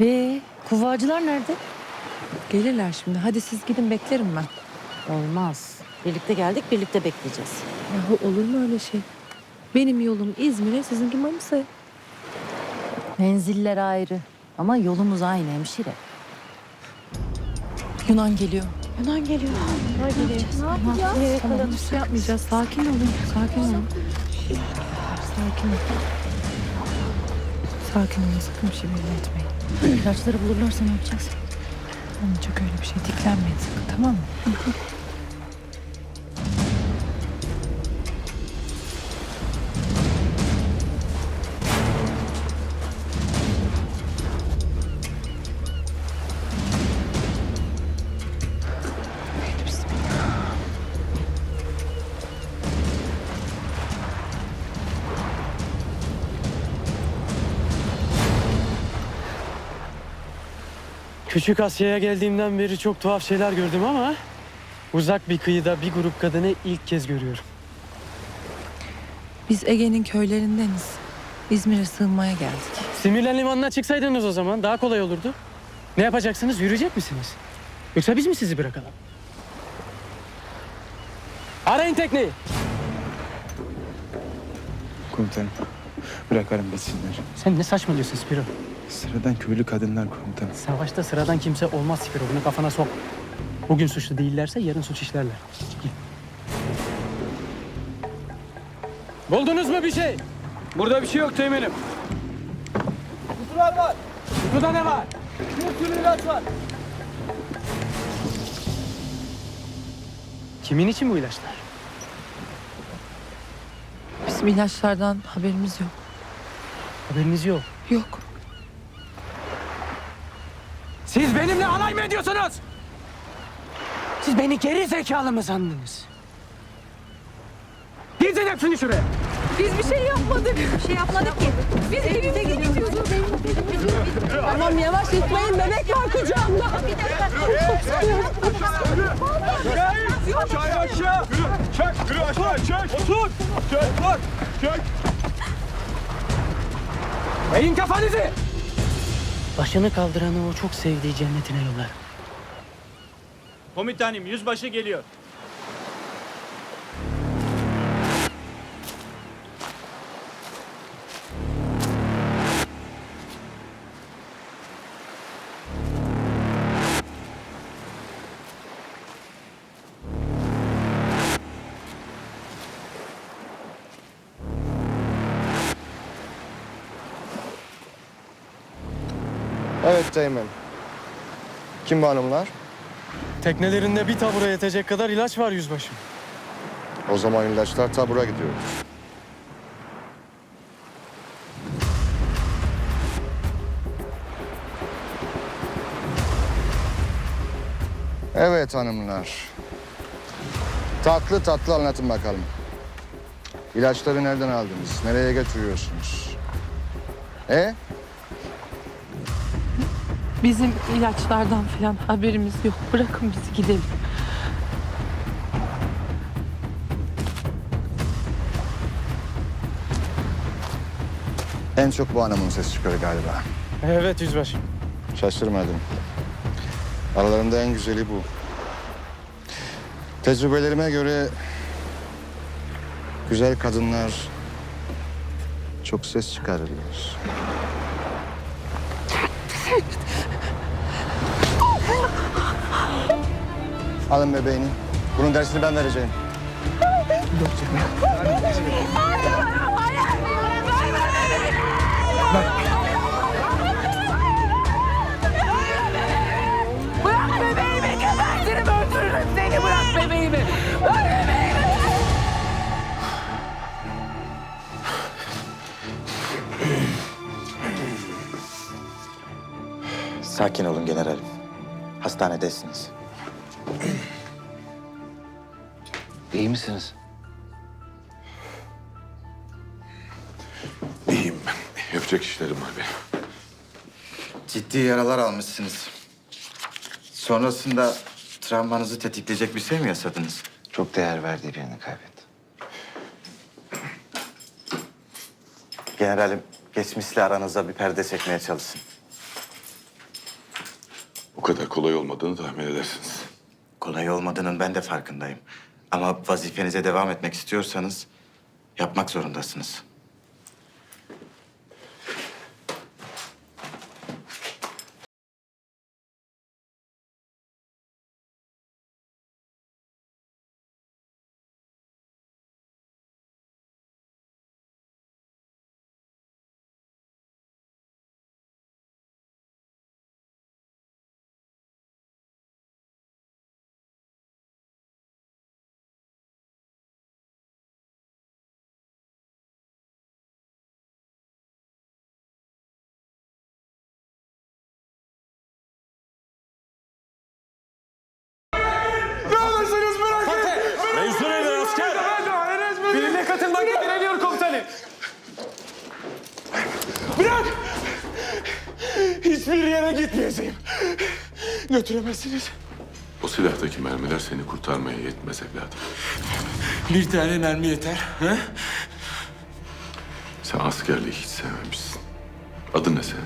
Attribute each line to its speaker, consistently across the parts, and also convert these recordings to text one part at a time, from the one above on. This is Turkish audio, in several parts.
Speaker 1: Ee, kuvvacılar nerede?
Speaker 2: Gelirler şimdi. Hadi siz gidin beklerim ben.
Speaker 1: Olmaz. Birlikte geldik, birlikte bekleyeceğiz.
Speaker 2: Yahu olur mu öyle şey? Benim yolum İzmir'e, sizinki Manisa'ya.
Speaker 1: Menziller ayrı ama yolumuz aynı hemşire.
Speaker 2: Yunan geliyor.
Speaker 1: Yunan geliyor. Yunan geliyor. Ne yapacağız? Nereye
Speaker 2: Tamam bir şey yapmayacağız. Sakin olun. Sakin olun. Sakin olun. Sakin olun. Sakın bir şey belli etmeyin.
Speaker 1: İlaçları bulurlarsa ne yapacağız?
Speaker 2: Olmayacak öyle bir şey. Diklenmeyin sakın tamam mı?
Speaker 3: Küçük Asya'ya geldiğimden beri çok tuhaf şeyler gördüm ama uzak bir kıyıda bir grup kadını ilk kez görüyorum.
Speaker 2: Biz Ege'nin köylerindeniz. İzmir'e sığınmaya geldik.
Speaker 3: Simirlen limanına çıksaydınız o zaman daha kolay olurdu. Ne yapacaksınız? Yürüyecek misiniz? Yoksa biz mi sizi bırakalım? Arayın tekneyi.
Speaker 4: Komutanım. Bırakalım gitsinler.
Speaker 3: Sen ne saçmalıyorsun Spiro?
Speaker 4: Sıradan köylü kadınlar komutanım.
Speaker 3: Savaşta sıradan kimse olmaz Spiro. Bunu kafana sok. Bugün suçlu değillerse yarın suç işlerler. Buldunuz mu bir şey?
Speaker 5: Burada bir şey yok teğmenim. Kutular var.
Speaker 3: Kutuda ne var?
Speaker 5: Bir sürü ilaç var.
Speaker 3: Kimin için bu ilaçlar?
Speaker 2: Bizim ilaçlardan haberimiz yok.
Speaker 3: Haberiniz yok.
Speaker 2: Yok.
Speaker 3: Siz benimle alay mı ediyorsunuz? Siz beni geri zekalı mı sandınız? Dizin hepsini şuraya.
Speaker 2: Biz bir şey yapmadık. Bir şey yapmadık ki. Biz evimize gidiyoruz. Tamam yavaş gitmeyin. Bebek var kucağımda.
Speaker 5: Çay aşağı. Çek. Yürü aşağı. Çek. Otur. Çek. Bak. Çek.
Speaker 3: Eğin kafanızı. Başını kaldıranı o çok sevdiği cennetine yollar.
Speaker 5: Komutanım yüzbaşı geliyor.
Speaker 6: Evet Teğmen. Kim bu hanımlar?
Speaker 3: Teknelerinde bir tabura yetecek kadar ilaç var yüzbaşım.
Speaker 6: O zaman ilaçlar tabura gidiyor. Evet hanımlar. Tatlı tatlı anlatın bakalım. İlaçları nereden aldınız? Nereye götürüyorsunuz? E?
Speaker 2: Bizim ilaçlardan falan haberimiz yok. Bırakın bizi gidelim.
Speaker 6: En çok bu hanımın sesi çıkıyor galiba.
Speaker 3: Evet yüzbaşım.
Speaker 6: Şaşırmadım. Aralarında en güzeli bu. Tecrübelerime göre güzel kadınlar çok ses çıkarırlar. Alın bebeğini. Bunun dersini ben vereceğim.
Speaker 2: Bırak bebeğimi gebertirim öldürürüm seni bırak bebeğimi.
Speaker 7: Sakin olun generalim. Hastanedesiniz. İyi misiniz?
Speaker 8: İyiyim. Yapacak işlerim var benim.
Speaker 7: Ciddi yaralar almışsınız. Sonrasında travmanızı tetikleyecek bir şey mi yaşadınız? Çok değer verdiği birini kaybetti. Generalim, geçmişle aranıza bir perde çekmeye çalışın.
Speaker 8: kadar kolay olmadığını tahmin edersiniz.
Speaker 7: Kolay olmadığının ben de farkındayım. Ama vazifenize devam etmek istiyorsanız yapmak zorundasınız.
Speaker 5: Hiçbir yere gitmeyeceğim. Götüremezsiniz.
Speaker 8: O silahtaki mermiler seni kurtarmaya yetmez evladım.
Speaker 5: Bir tane mermi yeter. He?
Speaker 8: Sen askerliği hiç sevmemişsin. Adın ne senin?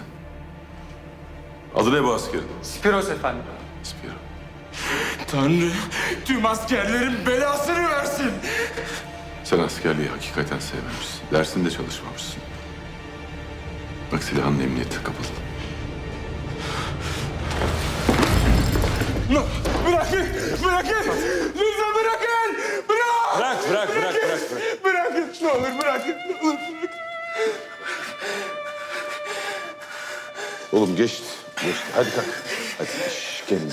Speaker 8: Adı ne bu askerin?
Speaker 5: Spiros efendim.
Speaker 8: Spiro.
Speaker 5: Tanrı tüm askerlerin belasını versin.
Speaker 8: Sen askerliği hakikaten sevmemişsin. Dersinde çalışmamışsın. Bak silahın emniyete kapalı.
Speaker 5: Bırakın, bırakın. Lütfen bırakın. Bırak. Bırak, bırak, bırak, bırak. Bırakın, ne olur bırakın. Ne olur bırakın.
Speaker 8: Oğlum geçti. Geçti. Hadi kalk. Hadi. Şş, kendine.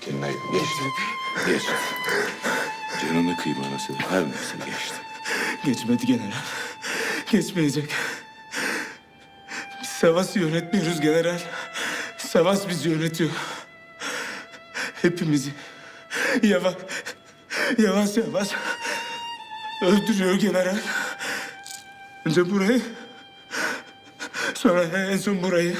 Speaker 8: Kendine gel. Geçti. Geçti. Canını kıymana sebep her neyse geçti.
Speaker 5: Geçmedi general. Geçmeyecek. Biz Savaş'ı yönetmiyoruz general. Savaş bizi yönetiyor. Hepimizi yavaş yavaş yavaş öldürüyor general. Önce burayı sonra en son burayı.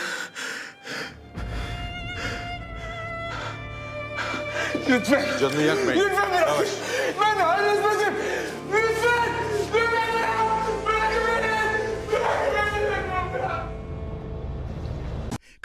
Speaker 5: Lütfen.
Speaker 8: Canını yakmayın.
Speaker 5: Lütfen bırak. Ben ayrılmasın. Lütfen.